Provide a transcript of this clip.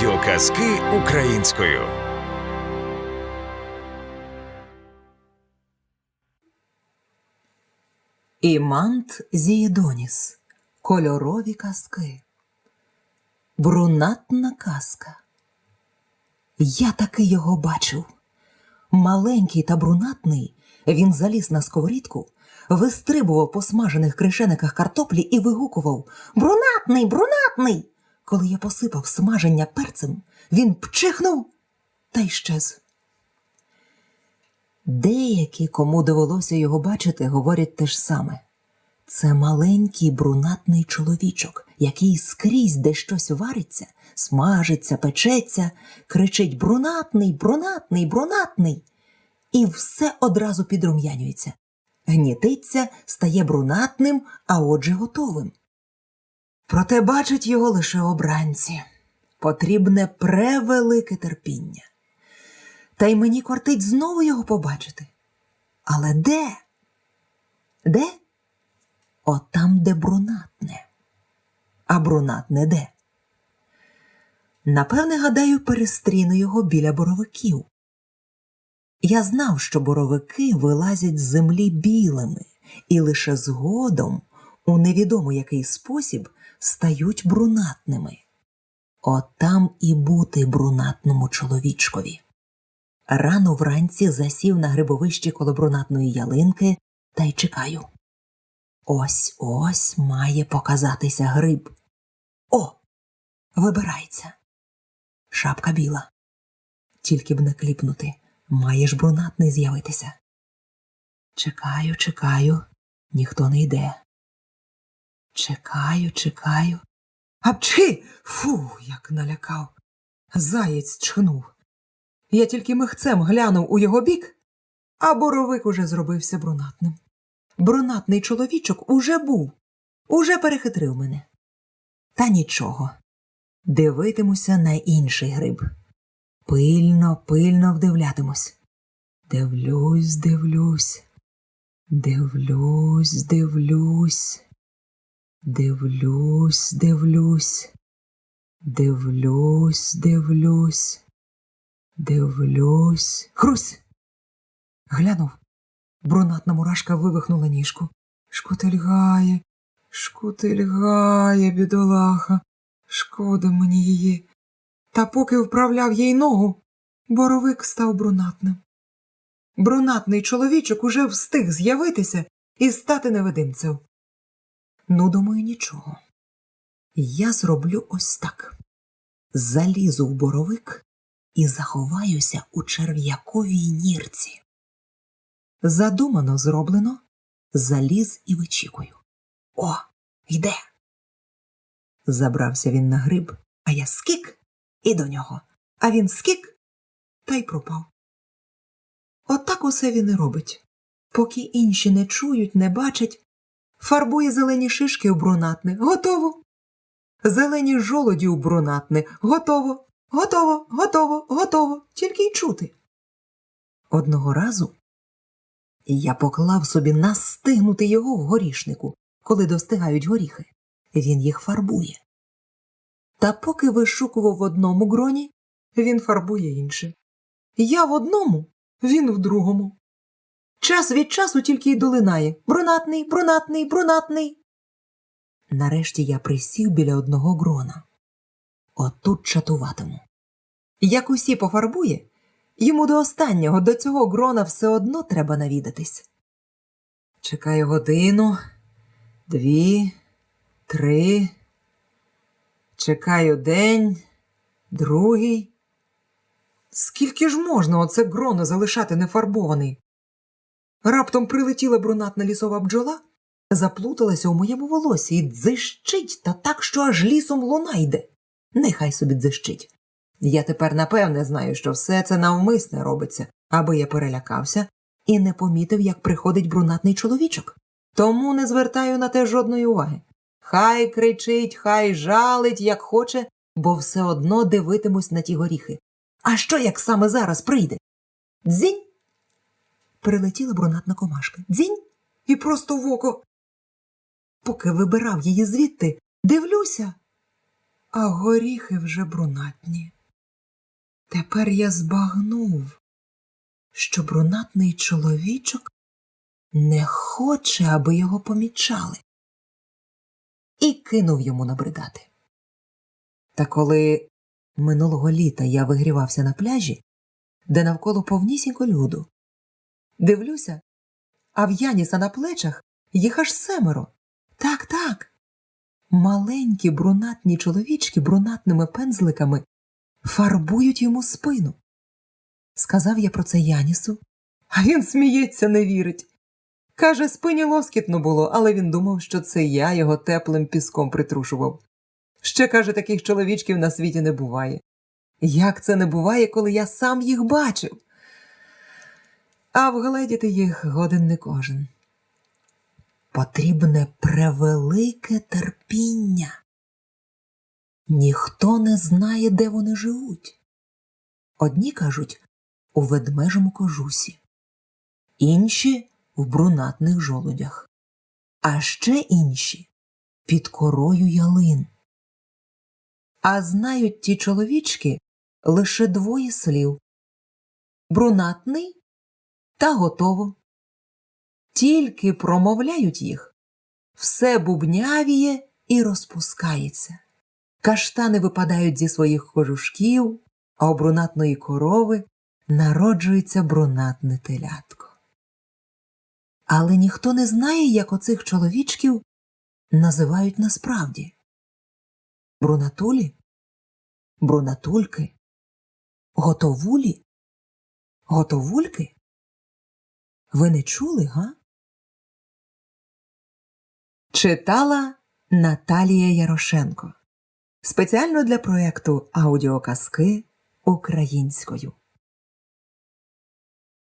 Аудіоказки українською. Імант Зієдоніс. Кольорові казки. Брунатна казка. Я таки його бачив. Маленький та брунатний, він заліз на сковорідку, вистрибував по смажених кришениках картоплі і вигукував Брунатний, брунатний. Коли я посипав смаження перцем, він пчихнув та й щез. Деякі, кому довелося його бачити, говорять те ж саме. Це маленький брунатний чоловічок, який скрізь де щось вариться, смажиться, печеться, кричить брунатний, брунатний, брунатний, і все одразу підрум'янюється. Гнітиться, стає брунатним, а отже готовим. Проте бачать його лише обранці. Потрібне превелике терпіння. Та й мені кортить знову його побачити. Але де? Де? Отам, де брунатне. А брунатне де? Напевне, гадаю, перестріну його біля боровиків. Я знав, що боровики вилазять з землі білими і лише згодом, у невідомо який спосіб, стають брунатними. Отам і бути брунатному чоловічкові. Рано вранці засів на грибовищі коло брунатної ялинки та й чекаю. Ось ось має показатися гриб. О, вибирається. Шапка біла. Тільки б не кліпнути, має ж брунатний з'явитися. Чекаю, чекаю, ніхто не йде. Чекаю, чекаю. Апчхи! Фу, як налякав. Заєць чхнув. Я тільки михцем глянув у його бік, а боровик уже зробився брунатним. Брунатний чоловічок уже був, уже перехитрив мене. Та нічого. Дивитимуся на інший гриб. Пильно, пильно вдивлятимусь. Дивлюсь, дивлюсь, дивлюсь, дивлюсь, дивлюсь, дивлюсь, дивлюсь, дивлюсь. Дивлюсь. Хрусь. Глянув. Брунатна мурашка вивихнула ніжку. Шкутильгає, шкутильгає, бідолаха. Шкода мені її. Та поки вправляв їй ногу, боровик став брунатним. Брунатний чоловічок уже встиг з'явитися і стати невидимцем. Ну, думаю, нічого. Я зроблю ось так. Залізу в боровик і заховаюся у черв'яковій нірці. Задумано зроблено, заліз і вичікую. О, йде. Забрався він на гриб, а я скік і до нього, а він скік та й пропав. Отак усе він і робить. Поки інші не чують, не бачать, фарбує зелені шишки у брунатне, готово. Зелені жолоді у брунатне, готово. Готово, готово, готово, тільки й чути. Одного разу я поклав собі настигнути його в горішнику, коли достигають горіхи. Він їх фарбує. Та поки вишукував в одному гроні, він фарбує інше. Я в одному, він в другому. Час від часу тільки й долинає брунатний, брунатний, брунатний. Нарешті я присів біля одного грона. Отут чатуватиму. Як усі пофарбує, йому до останнього до цього грона все одно треба навідатись. Чекаю годину, дві, три. Чекаю день, другий. Скільки ж можна оце гроно залишати нефарбований? Раптом прилетіла брунатна лісова бджола, заплуталася у моєму волосі і дзищить та так, що аж лісом луна йде. Нехай собі дзищить. Я тепер напевне знаю, що все це навмисне робиться, аби я перелякався і не помітив, як приходить брунатний чоловічок. Тому не звертаю на те жодної уваги. Хай кричить, хай жалить, як хоче, бо все одно дивитимусь на ті горіхи. А що, як саме зараз прийде? Дзінь. Прилетіла брунатна комашка. Дзінь і просто в око. Поки вибирав її звідти, дивлюся. а горіхи вже брунатні. Тепер я збагнув, що брунатний чоловічок не хоче, аби його помічали, і кинув йому набридати. Та коли минулого літа я вигрівався на пляжі, де навколо повнісінько люду, дивлюся, а в Яніса на плечах їх аж семеро. Так, так. Маленькі брунатні чоловічки брунатними пензликами фарбують йому спину. Сказав я про це Янісу, а він сміється, не вірить. Каже, спині лоскітно було, але він думав, що це я його теплим піском притрушував. Ще, каже, таких чоловічків на світі не буває. Як це не буває, коли я сам їх бачив? А вгледіти їх годен не кожен. Потрібне превелике терпіння. Ніхто не знає, де вони живуть. Одні кажуть у ведмежому кожусі, інші в брунатних жолудях, а ще інші під корою ялин. А знають ті чоловічки лише двоє слів брунатний та готово. Тільки промовляють їх, все бубнявіє і розпускається. Каштани випадають зі своїх кожушків, а у брунатної корови народжується брунатне телятко. Але ніхто не знає, як оцих чоловічків називають насправді брунатулі, брунатульки, готовулі, готовульки. Ви не чули, га? Читала Наталія Ярошенко спеціально для проєкту аудіоказки українською.